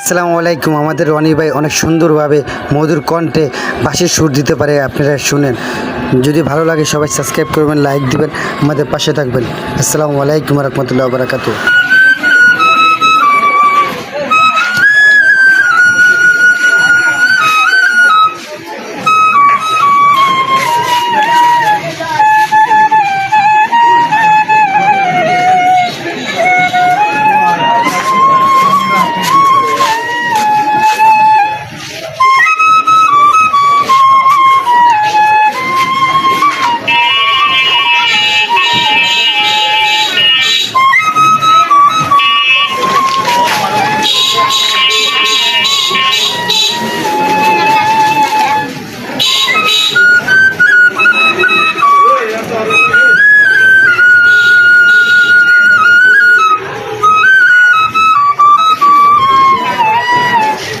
আসসালামু আলাইকুম। আমাদের রনি ভাই অনেক সুন্দরভাবে মধুর কণ্ঠে বাঁশির সুর দিতে পারে, আপনারা শুনেন। যদি ভালো লাগে সবাই সাবস্ক্রাইব করবেন, লাইক দিবেন, আমাদের পাশে থাকবেন। আসসালামু আলাইকুম রহমতুল্লাহ বারাকাতু